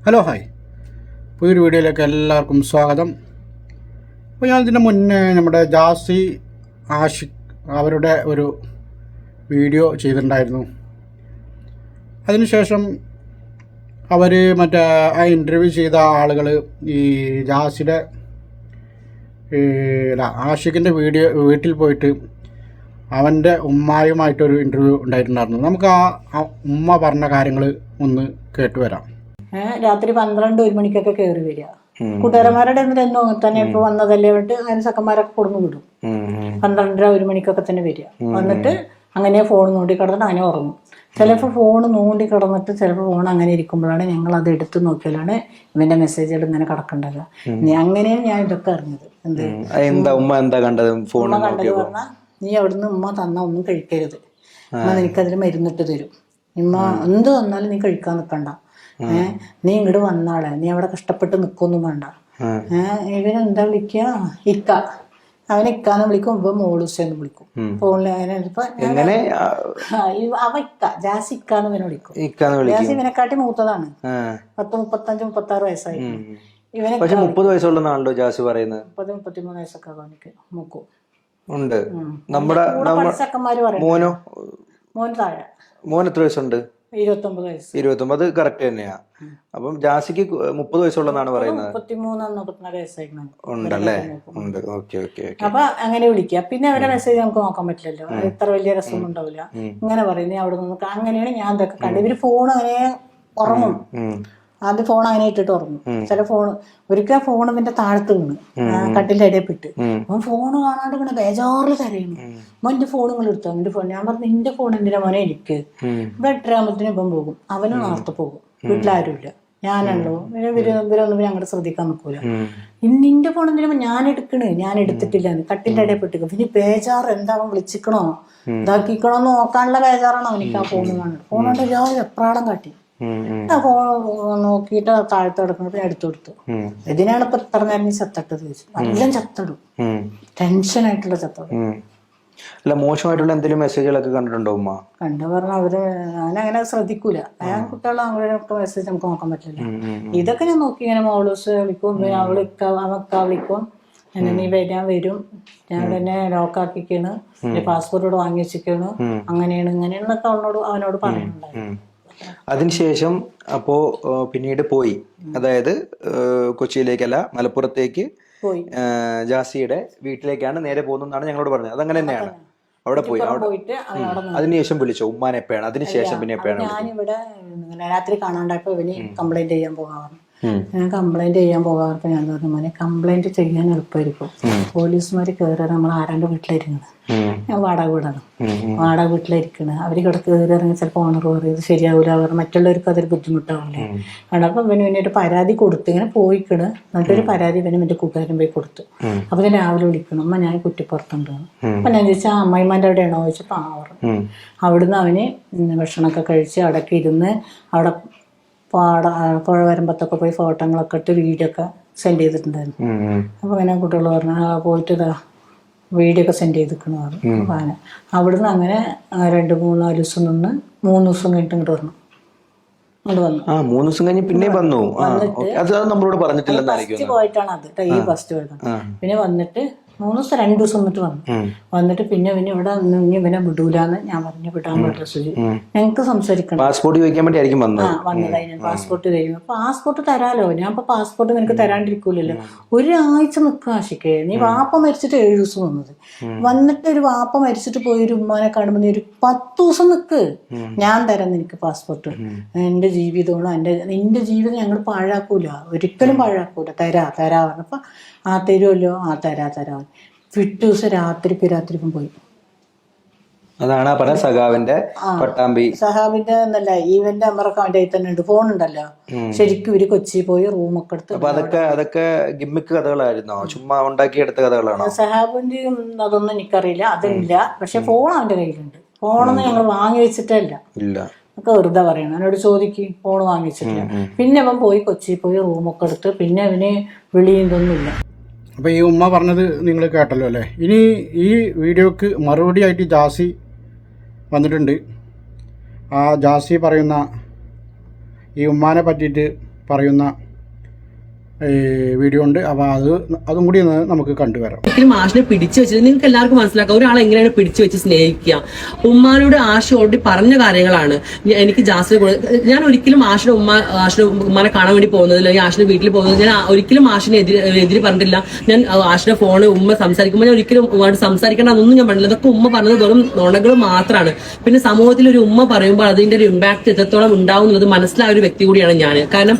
Hello hi പുതിയൊരു വീഡിയോയിലേക്ക് എല്ലാവർക്കും സ്വാഗതം. അപ്പോൾ ഞാൻ ഇതിന് മുന്നേ നമ്മുടെ ജാസി ആഷിഖ് അവരുടെ ഒരു വീഡിയോ ചെയ്തിട്ടുണ്ടായിരുന്നു. അതിനുശേഷം അവർ മറ്റേ ആ ഇന്റർവ്യൂ ചെയ്ത ആളുകൾ ഈ ജാസിയുടെ അല്ല, ആഷിഖിന്റെ വീഡിയോ വീട്ടിൽ പോയിട്ട് അവന്റെ ഉമ്മായുമായിട്ടൊരു ഇന്റർവ്യൂ ഉണ്ടായിട്ടുണ്ടായിരുന്നു. നമുക്ക് ആ ഉമ്മ പറഞ്ഞ കാര്യങ്ങൾ ഒന്ന് കേട്ടു വരാം ഏ, രാത്രി പന്ത്രണ്ട് ഒരു മണിക്കൊക്കെ കയറി വരിക. കൂട്ടുകാരന്മാരുടെ എന്തിനും എന്നും തന്നെ ഇപ്പൊ വന്നതല്ലേ വിട്ട് അതിന് സക്കന്മാരൊക്കെ കൊടുന്നു വിടും. പന്ത്രണ്ടര ഒരു മണിക്കൊക്കെ തന്നെ വരിക. വന്നിട്ട് അങ്ങനെ ഫോൺ നോണ്ടി കിടന്നിട്ട് അങ്ങനെ ഉറങ്ങും. ചിലപ്പോൾ ഫോൺ നോണ്ടി കിടന്നിട്ട് ചിലപ്പോൾ ഫോൺ അങ്ങനെ ഇരിക്കുമ്പോഴാണ് ഞങ്ങൾ അത് എടുത്ത് നോക്കിയാലാണ് ഇവന്റെ മെസ്സേജുകൾ ഇങ്ങനെ കിടക്കേണ്ടത്. അങ്ങനെയാണ് ഞാൻ ഇതൊക്കെ അറിഞ്ഞത്. എന്ത്? എന്താ ഉമ്മ എന്താ കണ്ടത്? ഫോൺ ഉമ്മ കണ്ടത് പറഞ്ഞാൽ നീ അവിടുന്ന് ഉമ്മ തന്ന ഒന്നും കഴിക്കരുത്. ഉമ്മ നിനക്കതിൽ മരുന്നിട്ട് തരും. ഉമ്മ എന്ത് തന്നാലും നീ കഴിക്കാൻ നിൽക്കണ്ട ഏഹ് നീ ഇങ്ങോട്ട് വന്നാളെ. നീ അവിടെ കഷ്ടപ്പെട്ട് നിൽക്കൊന്നും വേണ്ട. ഏഹ് ഇവനെന്താ വിളിക്ക? ഇക്ക. അവനെ ഇക്കാന്ന് വിളിക്കും ഇവ മോളൂസെന്ന് വിളിക്കും. അങ്ങനെ ഇപ്പൊ അവ ഇക്ക. ജാസി ഇക്കാന്ന് ഇവനെ വിളിക്കും. ജാസി ഇവനെക്കാട്ടി മൂത്തതാണ്. പത്ത് മുപ്പത്തഞ്ച് മുപ്പത്തി ആറ് വയസ്സായി ഇവനെ പക്ഷെ വയസ്സുള്ള നാളുണ്ടോ ജാസി പറയുന്നത്. മുപ്പത് മുപ്പത്തിമൂന്ന് വയസ്സൊക്കെ അവനിക്ക് മൂക്കും. ഉണ്ട്. നമ്മുടെ മോനോ? മോൻ താഴെ. മോൻ എത്ര വയസ്സുണ്ട്? ഇരുപത്തൊമ്പത് വയസ്സ്. ഇരുപത്തൊമ്പത് കറക്റ്റ് തന്നെയാ. അപ്പം ജാസിക്ക് മുപ്പത് വയസ്സുള്ളതാണ് പറയുന്നത്? മുപ്പത്തിമൂന്ന് മുപ്പത്തിനാല് വയസ്സായിരുന്നു ഉണ്ടല്ലേ? ഉണ്ട്. ഓക്കെ ഓക്കെ അപ്പൊ അങ്ങനെ വിളിക്കുക പിന്നെ അവരുടെ മെസ്സേജ് നമുക്ക് നോക്കാൻ പറ്റില്ലല്ലോ. ഇത്ര വലിയ രസമൊന്നും ഉണ്ടാവില്ല ഇങ്ങനെ പറയുന്നേ അവിടെ നിന്ന് അങ്ങനെയാണ് ഞാൻ ഇതൊക്കെ കണ്ടത് ഇവർ ഫോൺ അങ്ങനെ ഉറങ്ങും. ആദ്യം ഫോൺ അങ്ങനെ ഇട്ടിട്ട് ഉറങ്ങും. ചില ഫോൺ ഒരിക്കൽ ഫോൺ ഇവന്റെ താഴത്ത് വീണ്. കട്ടിന്റെ കട്ടിലിന്റെ ഇടയിൽ പെട്ട്. അവൻ ഫോൺ കാണാണ്ട് ഇങ്ങനെ ബേജാറിൽ കരയുന്നു. മോൻ എന്റെ നിങ്ങൾ എടുത്തോ? എന്റെ ഫോൺ ഞാൻ പറഞ്ഞു നിന്റെ ഫോൺ എന്റെ മോനെ എനിക്ക്? ഇപ്പൊ എട്ടരാകുമ്പത്തിന് ഇപ്പം പോകും. അവന് നേരത്തെ പോകും. വീട്ടിലാരുമില്ല. ഞാനുള്ളൂ ഇവർ ഇവരൊന്നും ഞങ്ങളുടെ ശ്രദ്ധിക്കാൻ നിൽക്കൂല നിന്റെ ഫോൺ എന്തിനാ ഞാൻ എടുക്കണ്? ഞാൻ എടുത്തിട്ടില്ല കട്ടിന്റെ ഇടയിൽ പെട്ടു പിന്നെ ബേജാറ് എന്താ അവൻ വിളിച്ചിക്കണോ? ഇതാക്കിക്കണോ നോക്കാനുള്ള ബേജാറാണ് അവനിക്ക് ആ ഫോൺ കാണുന്നത്. ഫോൺ കൊണ്ട് രാവിലെ എപ്രാളം കാട്ടി. നോക്കിയിട്ട് താഴത്ത് കിടക്കുന്നത് എടുത്തു കൊടുത്തു. ഇതിനാണ് ഇപ്പൊ ഇത്ര നേരം നീ ചത്തട്ടത് ചോദിച്ചു എല്ലാം ചത്തടും ടെൻഷനായിട്ടുള്ള ചത്തടും അല്ല മോശമായിട്ടുള്ള എന്തെങ്കിലും മെസ്സേജുകളൊക്കെ കണ്ടിട്ടുണ്ടോ ഉമ്മ? കണ്ടു പറഞ്ഞ അവർ ഞാനങ്ങനെ ശ്രദ്ധിക്കൂല. ഞാൻ കുട്ടികളെ അവരൊക്കെ മെസ്സേജ് നമുക്ക് നോക്കാൻ പറ്റില്ല. ഇതൊക്കെ ഞാൻ നോക്കി ഇങ്ങനെ മോളൂസ് വിളിക്കും അവൾ അവക്ക വിളിക്കും. എന്നെ നീ വരാൻ വരും. ഞാൻ തന്നെ ലോക്കാക്കിക്കാണ്. പാസ്പോർട്ട് വാങ്ങി വെച്ചിരിക്കാണ് അങ്ങനെയാണ് ഇങ്ങനെയാണെന്നൊക്കെ അവനോട് അവനോട് പറയുന്നുണ്ടായിരുന്നു. അതിനുശേഷം അപ്പോ പിന്നീട് പോയി. അതായത് കൊച്ചിയിലേക്കല്ല മലപ്പുറത്തേക്ക് ജാസിയുടെ വീട്ടിലേക്കാണ് നേരെ പോകുന്നതാണ് ഞങ്ങളോട് പറഞ്ഞത്. അതങ്ങനെ തന്നെയാണ്. അവിടെ പോയി. അവിടെ പോയിട്ട് അതിനുശേഷം വിളിച്ചോ. ഉമ്മാനെപ്പോഴാണ് അതിനുശേഷം പിന്നെ എപ്പോഴാണ് ഞാനിവിടെ രാത്രി കാണാണ്ടായപ്പോ ഇവന് കംപ്ലൈന്റ് ചെയ്യാൻ പോകാറുണ്ട് ഞാൻ കംപ്ലൈന്റ് ചെയ്യാൻ പോകാറപ്പോ ഞാൻ പറഞ്ഞു മോനെ കംപ്ലൈന്റ് ചെയ്യാൻ എളുപ്പമായിരിക്കും. പോലീസുമാര് കയറി നമ്മൾ ആരാണ്ട് വീട്ടിലിരിക്കുന്നത് ഞാൻ വാടക വീടാണ്. വാടക വീട്ടിലിരിക്കണ്. അവർ ഇവിടെ കയറി ഇറങ്ങി ചിലപ്പോൾ ഓണർ പറയും ഇത് ശരിയാവില്ല അവർ മറ്റുള്ളവർക്ക് അതൊരു ബുദ്ധിമുട്ടാവില്ലേ അവിടെ അപ്പം ഇവന് പിന്നെ ഒരു പരാതി കൊടുത്ത്. ഇങ്ങനെ പോയിക്കണ്. എന്നിട്ടൊരു പരാതി ഇവനും എന്റെ കൂട്ടുകാരൻ പോയി കൊടുത്തു. അപ്പൊ ഞാൻ രാവിലെ വിളിക്കണം. അമ്മ ഞാൻ കുറ്റിപ്പുറത്തുണ്ട്. അപ്പൊ ഞാൻ ചോദിച്ചാൽ അമ്മായിമാന്റെ അവിടെയാണോ? ചോദിച്ചപ്പോൾ ആ പറഞ്ഞു അവിടുന്ന് അവന് ഭക്ഷണമൊക്കെ കഴിച്ച് അവിടെയൊക്കെ ഇരുന്ന് അവിടെ പാട പുഴ വരുമ്പത്തൊക്കെ പോയി ഫോട്ടോകളൊക്കെ ഇട്ട് വീഡിയോ ഒക്കെ സെൻഡ് ചെയ്തിട്ടുണ്ടായിരുന്നു. അപ്പോൾ അങ്ങനെ കുട്ടികൾ പറഞ്ഞു "ആ, പോയിട്ട് ഇതാ വീഡിയോ ഒക്കെ സെൻഡ് ചെയ്തിരിക്കണു പറഞ്ഞു. അങ്ങനെ. അവിടുന്ന് അങ്ങനെ രണ്ട് മൂന്ന് നാല് ദിവസം നിന്ന് മൂന്ന് ദിവസം കഴിഞ്ഞിട്ട് ഇങ്ങോട്ട് വന്നു. വന്നു. ആ മൂന്ന് ദിവസം കഴിഞ്ഞ് പിന്നെ വന്നു. അത് നമ്മളോട് പറഞ്ഞിട്ടില്ല ഫസ്റ്റ് പോയിട്ടാണ് അത്. ഈ ഫസ്റ്റ് പോയതാണ് പിന്നെ വന്നിട്ട് മൂന്ന് ദിവസം രണ്ട് ദിവസം വന്നിട്ട് വന്നു. വന്നിട്ട് പിന്നെ പിന്നെ ഇവിടെ ഇനി ഇവനെ വിടൂലെന്ന് ഞാൻ പറഞ്ഞു വിടാൻ പറ്റില്ല സുജി. ഞങ്ങൾക്ക് സംസാരിക്കണം. പാസ്പോർട്ട് ചോദിക്കാൻ വേണ്ടി ആയിരിക്കും വന്നത്. ആ വന്നതായി ഞാൻ പാസ്പോർട്ട് തരും പാസ്പോർട്ട് തരാലോ? ഞാൻ ഇപ്പൊ പാസ്പോർട്ട് നിനക്ക് തരാണ്ടിരിക്കൂലല്ലോ. ഒരാഴ്ച നിൽക്കുക ആശിക്കേ. നീ വാപ്പ മരിച്ചിട്ട് ഏഴു ദിവസം വന്നത്. വന്നിട്ട് ഒരു വാപ്പ മരിച്ചിട്ട് പോയി ഒരു ഉമ്മാനെ കാണുമ്പോൾ നീ ഒരു പത്ത് ദിവസം നിൽക്ക് ഞാൻ തരാം നിനക്ക് പാസ്പോർട്ട്. എന്റെ ജീവിതമാണ് എന്റെ നിന്റെ ജീവിതം ഞങ്ങൾ പാഴാക്കൂല. ഒരിക്കലും പാഴാക്കൂല. തരാ തരാ പറഞ്ഞപ്പോ ആ തരുമല്ലോ ആ തരാ തരാ. പിറ്റേ ദിവസം രാത്രിക്ക് രാത്രിക്കും പോയി. അതാണ് ആ പറഞ്ഞ സഖാവിന്റെ പട്ടാമ്പി സഹാബിന്റെ എന്നല്ല ഈവന്റെ അമറൊക്കെ അവന്റെ കയ്യിൽ തന്നെ ഉണ്ട് ഫോൺ ഉണ്ടല്ലോ ശരിക്കും ഒരു കൊച്ചി പോയി റൂമൊക്കെ എടുത്ത് അപ്പൊ അതൊക്കെ അതൊക്കെ ഗിമ്മിക്ക് കഥകളായിരുന്നോ? ചുമ്മാ ഉണ്ടാക്കിയെടുത്ത കഥകളാണോ? സഹാബിന്റെ അതൊന്നും എനിക്കറിയില്ല അതില്ല. പക്ഷെ ഫോൺ അവന്റെ കയ്യിലുണ്ട്. ഫോണൊന്നും ഞങ്ങൾ വാങ്ങി വെച്ചിട്ടല്ല. ഇല്ല. ഒക്കെ വെറുതെ പറയണം. എന്നോട് ചോദിക്കും ഫോൺ വാങ്ങിച്ചിട്ടില്ല പിന്നെ അവൻ പോയി കൊച്ചി പോയി റൂമൊക്കെ എടുത്ത് പിന്നെ അവന് വിളിയും ഇതൊന്നുമില്ല. അപ്പോൾ ഈ ഉമ്മ പറഞ്ഞത് നിങ്ങൾ കേട്ടല്ലോ അല്ലേ? ഇനി ഈ വീഡിയോക്ക് മറുപടി ആയിട്ട് ജാസി വന്നിട്ടുണ്ട്. ആ ജാസി പറയുന്ന ഈ ഉമ്മാനെ പറ്റിയിട്ട് പറയുന്ന വീഡിയോ ഉണ്ട്. അപ്പോൾ അത് അതും കൂടി നമുക്ക് കണ്ടുവരാം ആഷിനെ പിടിച്ചു വെച്ചത് നിങ്ങൾക്ക് എല്ലാവർക്കും മനസ്സിലാക്കാം. ഒരാളെ എങ്ങനെയാണ് പിടിച്ചു വെച്ച് സ്നേഹിക്കുക? ഉമ്മാനോട് ആഷ് ഓടി പറഞ്ഞ കാര്യങ്ങളാണ്. എനിക്ക് ജാസിനെ ഞാൻ ഒരിക്കലും ആഷിനെ ഉമ്മ ആഷിനെ ഉമ്മാനെ കാണാൻ വേണ്ടി പോകുന്നത് അല്ലെങ്കിൽ ആഷിന്റെ വീട്ടിൽ പോകുന്നത് ഞാൻ ഒരിക്കലും ആഷിനെ എതിരെ എതിരെ പറഞ്ഞിട്ടില്ല. ഞാൻ ആഷിനെ ആഷിന്റെ ഫോണ് ഉമ്മ സംസാരിക്കുമ്പോൾ ഞാൻ ഒരിക്കലും ഉമ്മയോട് സംസാരിക്കേണ്ട അതൊന്നും ഞാൻ പറഞ്ഞില്ല അതൊക്കെ ഉമ്മ പറഞ്ഞത് വെറും നുണകൾ മാത്രമാണ് പിന്നെ സമൂഹത്തിൽ ഒരു ഉമ്മ പറയുമ്പോൾ അതിന്റെ ഒരു ഇമ്പാക്ട് എത്രത്തോളം ഉണ്ടാവും എന്നുള്ളത് മനസ്സിലായ ഒരു വ്യക്തി കൂടിയാണ് ഞാൻ കാരണം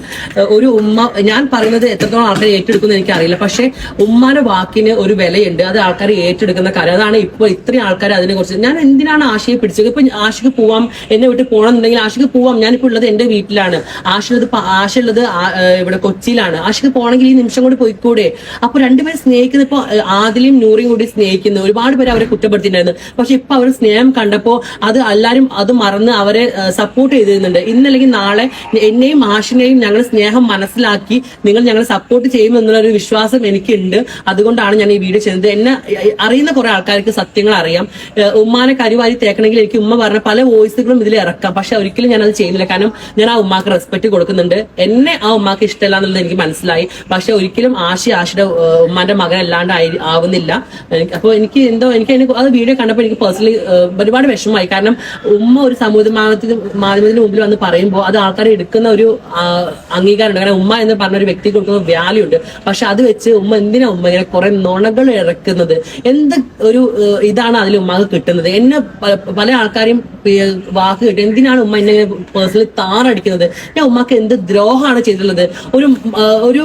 ഒരു ഉമ്മ ഞാൻ പറയുന്നത് എത്രത്തോളം ആൾക്കാർ ഏറ്റെടുക്കുന്നു എനിക്ക് അറിയില്ല പക്ഷെ ഉമ്മാന്റെ വാക്കിന് ഒരു വിലയുണ്ട്. അത് ആൾക്കാർ ഏറ്റെടുക്കുന്ന കാര്യം. അതാണ് ഇപ്പോൾ ഇത്രയും ആൾക്കാർ അതിനെ കുറിച്ച്. ഞാൻ എന്തിനാണ് ആശയെ പിടിച്ചത്? ഇപ്പൊ ആശയ്ക്ക് പോവാം എന്നെ വിട്ട് പോകണം എന്നുണ്ടെങ്കിൽ ആശയ്ക്ക് പോവാം. ഞാനിപ്പോൾ ഉള്ളത് എന്റെ വീട്ടിലാണ്. ആശുള്ളത് ആശ ഉള്ളത് ആ- ഏഹ്, ഇവിടെ കൊച്ചിയിലാണ്. ആശയ്ക്ക് പോകണമെങ്കിൽ ഈ നിമിഷം കൂടി പോയിക്കൂടെ? അപ്പൊ രണ്ടുപേരും സ്നേഹിക്കുന്ന ഇപ്പൊ ആദിലും നൂറിയും കൂടി സ്നേഹിക്കുന്നു. ഒരുപാട് പേര് അവരെ കുറ്റപ്പെടുത്തിയിട്ടുണ്ടായിരുന്നു. പക്ഷെ ഇപ്പൊ അവർ സ്നേഹം കണ്ടപ്പോ അത് എല്ലാരും അത് മറന്ന് അവരെ സപ്പോർട്ട് ചെയ്തിരുന്നുണ്ട്. ഇന്നല്ലെങ്കിൽ നാളെ എന്നെയും ആഷിനെയും ഞങ്ങൾ സ്നേഹം മനസ്സിലാക്കി നിങ്ങൾ ഞങ്ങളെ സപ്പോർട്ട് ചെയ്യും എന്നുള്ളൊരു വിശ്വാസം എനിക്കുണ്ട്. അതുകൊണ്ടാണ് ഞാൻ ഈ വീഡിയോ ചെയ്യുന്നത് എന്നെ അറിയുന്ന കുറെ ആൾക്കാർക്ക് സത്യങ്ങൾ അറിയാം. ഉമ്മാനെ കരുവാരി തേക്കണമെങ്കിൽ എനിക്ക് ഉമ്മ പറഞ്ഞ പല വോയിസുകളും ഇതിൽ ഇറക്കാം. പക്ഷെ ഒരിക്കലും ഞാൻ അത് ചെയ്യുന്നില്ല. കാരണം ഞാൻ ആ ഉമ്മാക്ക് റെസ്പെക്ട് കൊടുക്കുന്നുണ്ട്. എന്നെ ആ ഉമ്മാക്ക് ഇഷ്ടമല്ല എന്നുള്ളത് എനിക്ക് മനസ്സിലായി. പക്ഷെ ഒരിക്കലും ആശി ആശിയുടെ ഉമ്മാന്റെ മകൻ അല്ലാണ്ട് ആവുന്നില്ല. അപ്പൊ അപ്പോൾ എനിക്ക് എന്തോ എനിക്ക് അതിന് അത് വീഡിയോ കണ്ടപ്പോൾ എനിക്ക് പേഴ്സണലി ഒരുപാട് വിഷമമായി. കാരണം ഉമ്മ ഒരു സമൂഹ മാധ്യമത്തിന് മുമ്പിൽ വന്ന് പറയുമ്പോൾ അത് ആൾക്കാർ എടുക്കുന്ന ഒരു അംഗീകാരമുണ്ട്. കാരണം ഉമ്മ എന്ന് പറഞ്ഞ ഒരു വ്യക്തി കൊടുക്കുന്ന വാല്യൂ ഉണ്ട്. പക്ഷെ അത് വെച്ച് ഉമ്മ എന്തിനാ ഉമ്മ ഇങ്ങനെ കുറെ നുണകൾ ഇറക്കുന്നത്? എന്ത് ഒരു ഇതാണ് അതിൽ ഉമ്മക്ക് കിട്ടുന്നത്? എന്നെ പല ആൾക്കാരെയും വാക്ക് കിട്ടും എന്തിനാണ് ഉമ്മ എന്നെ പേഴ്സണലി താറടിക്കുന്നത്? ഞാൻ ഉമ്മക്ക് എന്ത് ദ്രോഹമാണ് ചെയ്തിട്ടുള്ളത്? ഒരു ഒരു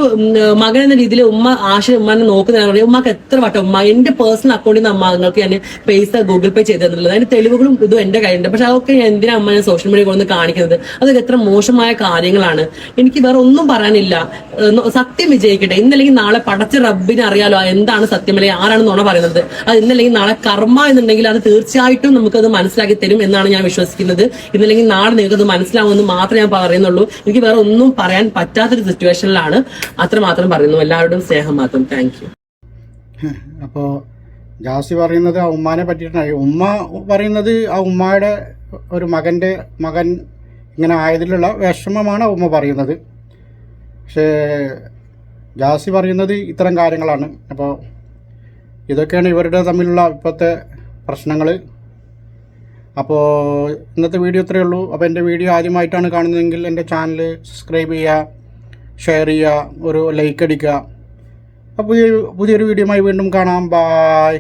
മകൻ എന്ന രീതിയിൽ ഉമ്മ ആശ ഉമ്മനെ നോക്കുന്നതാണ് ഉമ്മക്ക് എത്ര വട്ടം ഉമ്മ എന്റെ പേഴ്സണൽ അക്കൗണ്ടിൽ നിന്ന് അമ്മ ഞാൻ പൈസ ഗൂഗിൾ പേ ചെയ്ത് തന്നിട്ടുള്ളത്. അതിന്റെ തെളിവുകളും ഇതും എന്റെ കയ്യിലുണ്ട്. പക്ഷെ അതൊക്കെ ഞാൻ എന്തിനാ അമ്മ സോഷ്യൽ മീഡിയ കൊണ്ട് കാണിക്കുന്നത്? അതൊക്കെ എത്ര മോശമായ കാര്യങ്ങളാണ്. എനിക്ക് വേറെ ഒന്നും പറയാനില്ല. സത്യം വിജയിക്കട്ടെ. ഇന്നല്ലെങ്കിൽ നാളെ പടച്ച റബ്ബിന് അറിയാലോ എന്താണ് സത്യം അല്ലെങ്കിൽ ആരാണ് നുണ പറയുന്നത്. അത് ഇന്നല്ലെങ്കിൽ നാളെ കർമ്മ എന്നുണ്ടെങ്കിൽ അത് തീർച്ചയായിട്ടും നമുക്ക് അത് മനസ്സിലാക്കി തരും എന്നാണ് ഞാൻ വിശ്വസിക്കുന്നത്. ഇന്നല്ലെങ്കിൽ നാളെ നിങ്ങൾക്ക് അത് മനസ്സിലാവുമെന്ന് മാത്രമേ ഞാൻ പറയുന്നുള്ളൂ. എനിക്ക് വേറെ ഒന്നും പറയാൻ പറ്റാത്തൊരു സിറ്റുവേഷനിലാണ്. അത്രമാത്രം പറയുന്നു. എല്ലാവരുടെയും സ്നേഹം മാത്രം. താങ്ക് യു അപ്പോൾ ജാസി പറയുന്നത് ആ ഉമ്മാനെ പറ്റിയിട്ടാണ്. ഉമ്മ പറയുന്നത് ആ ഉമ്മയുടെ ഒരു മകന്റെ മകൻ ഇങ്ങനെ ആയതിലുള്ള വിഷമമാണ് ഉമ്മ പറയുന്നത്. പക്ഷേ ജാസി പറയുന്നത് ഇത്തരം കാര്യങ്ങളാണ്. അപ്പോൾ ഇതൊക്കെയാണ് ഇവരുടെ തമ്മിലുള്ള ഇപ്പോഴത്തെ പ്രശ്നങ്ങൾ. അപ്പോൾ ഇന്നത്തെ വീഡിയോ ഇത്രയേ ഉള്ളൂ. അപ്പോൾ എന്റെ വീഡിയോ ആദ്യമായിട്ടാണ് കാണുന്നതെങ്കിൽ എന്റെ ചാനൽ സബ്സ്ക്രൈബ് ചെയ്യുക ഷെയർ ചെയ്യുക ഒരു ലൈക്ക് അടിക്കുക. അപ്പോൾ പുതിയ പുതിയൊരു വീഡിയോയുമായി വീണ്ടും കാണാം. ബായ്.